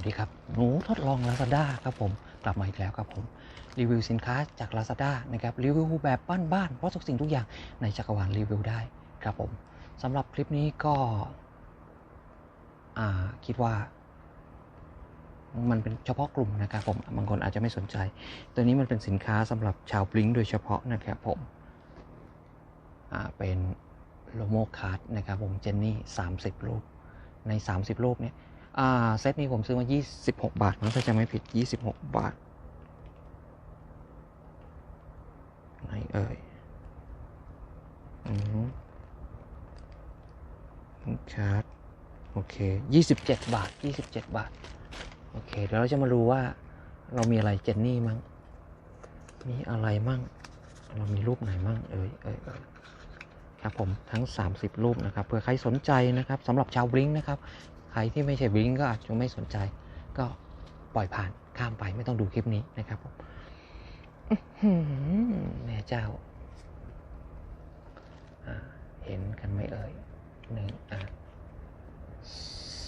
วัสดีครับ หนูทดลอง Lazada ครับผม กลับมาอีกแล้วครับผม รีวิวสินค้าจาก Lazada นะครับ รีวิวแบบบ้านๆ เพราะทุกสิ่งทุกอย่างในจักรวาลรีวิวได้ครับผมสำหรับคลิปนี้ก็คิดว่า มันเป็นเฉพาะกลุ่มนะครับผม บางคนอาจจะไม่สนใจ ตัวนี้มันเป็นสินค้าสำหรับชาวบลิงโดยเฉพาะนะครับผมเป็นโลโมคาร์ดนะครับผม เจนนี่ 30 รูป ใน 30 รูปเนี่ย อ่าเซตนี้ผมซื้อมา 26 บาทนะถ้าจะไม่ผิด 26 บาทไหนเอ่ยอืมชาร์จโอเค 27 บาท 27 บาท โอเค เดี๋ยวเราจะมาดูว่าเรามีอะไรเจนนี่มั่งมีอะไรมั่ง เรามีรูปไหนมั่ง เอ่ยเอ่ยเอ่ยครับผมทั้ง 30 รูปนะครับเผื่อใครสนใจนะครับสำหรับชาวบลิงนะครับ ใครที่ไม่ใช่บลิงก็อาจจะไม่สนใจ ก็ปล่อยผ่านข้ามไปไม่ต้องดูคลิปนี้นะครับผมอื้อหือแม่เจ้าอ่าเห็นกันไหมเอ่ยหนึ่งอะ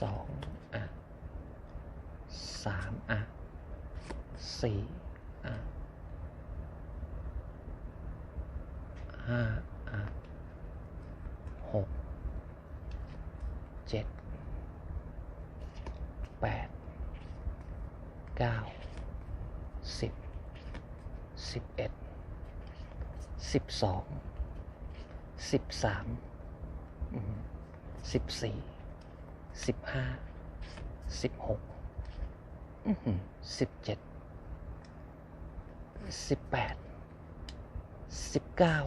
สองอะสามอะสี่อะห้าอะหกเจ็ด แปด เก้าสิบสิบเอ็ดสิบสองสิบสามสิบสี่สิบห้าสิบหกสิบเจ็ดสิบแปดสิบเก้า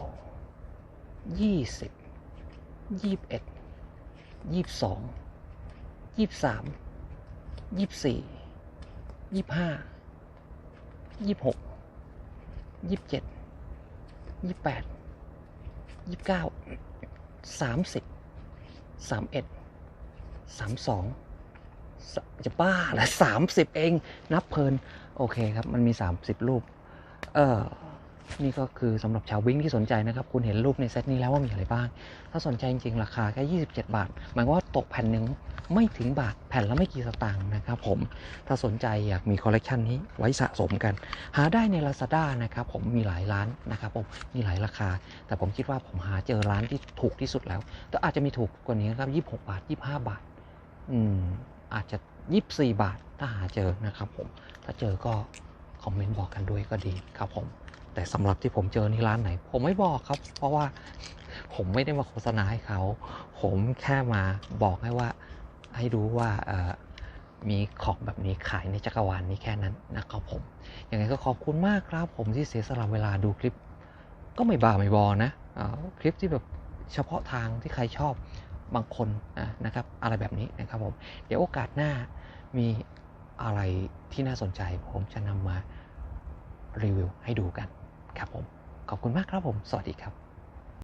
ยี่สิบยี่สิบเอ็ดยี่สิบสองยี่สิบสามยี่สิบสี่ ยี่สิบห้ายี่สิบหกยี่สิบเจ็ดยี่สิบแปดยี่สิบเก้าสามสิบสามเอ็ดสามสองจะบ้าละสามสิบเอง นับเพลิน โอเคครับ มันมีสามสิบรูป เออ นี่ก็คือสำหรับชาววิ่งที่สนใจนะครับ คุณเห็นรูปในเซตนี้แล้วว่ามีอะไรบ้าง ถ้าสนใจจริง ๆ ราคาแค่ 27 บาท หมายว่าตกแผ่นหนึ่งไม่ถึงบาท แผ่นละไม่กี่สตางค์นะครับผม ถ้าสนใจอยากมีคอลเลกชันนี้ไว้สะสมกัน หาได้ใน Lazada นะครับผมมีหลายร้านนะครับผมมีหลายราคา แต่ผมคิดว่าผมหาเจอร้านที่ถูกที่สุดแล้ว แต่อาจจะมีถูกกว่านี้ครับ 26 บาท 25 บาท อืมอาจจะ 24 บาทถ้าหาเจอนะครับผม ถ้าเจอก็คอมเมนต์บอกกันด้วยก็ดีครับผม แต่สำหรับที่ผมเจอนี่ร้านไหน ผมไม่บอกครับ เพราะว่าผมไม่ได้มาโฆษณาให้เขา ผมแค่มาบอกให้ว่าให้ดูว่าเมีของแบบนี้ขายในจักรวาลนี้แค่นั้นนะครับผมยังไงก็ขอบคุณมากครับ ผมที่เสียสละเวลาดูคลิป ก็ไม่บ้าไม่บอนะอคลิปที่แบบเฉพาะทางที่ใครชอบบางคนนะครับ อะไรแบบนี้นะครับผม เดี๋ยวโอกาสหน้ามีอะไรที่น่าสนใจผมจะนำมารีวิวให้ดูกัน ครับผม ขอบคุณมากครับผม สวัสดีครับ